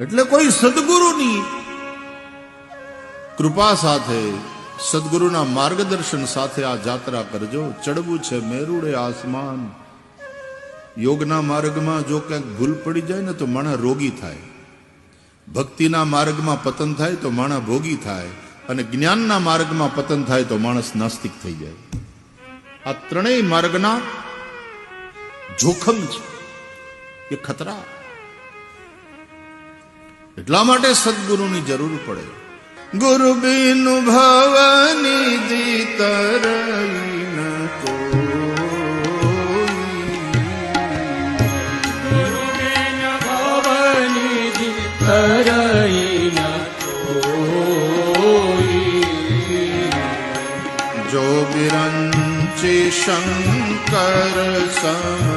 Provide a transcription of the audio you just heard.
એટલે કોઈ સદગુરુની કૃપા સાથે, સદગુરુના માર્ગદર્શન સાથે આ જાત્રા કરજો. ચડવું છે મેરુડે આસમાન. યોગના માર્ગમાં જો ક્યાંક ભૂલ પડી જાય ને તો માણસ રોગી થાય. ભક્તિના માર્ગમાં પતન થાય તો માણસ ભોગી થાય. અને જ્ઞાનના માર્ગમાં પતન થાય તો માણસ નાસ્તિક થઈ જાય. આ ત્રણેય માર્ગના જોખમ છે. એ ખતરા. એટલા માટે સદગુરુની જરૂર પડે ગુરુ બિન ભવની દીતર. જો બિરંચી શંકર સમ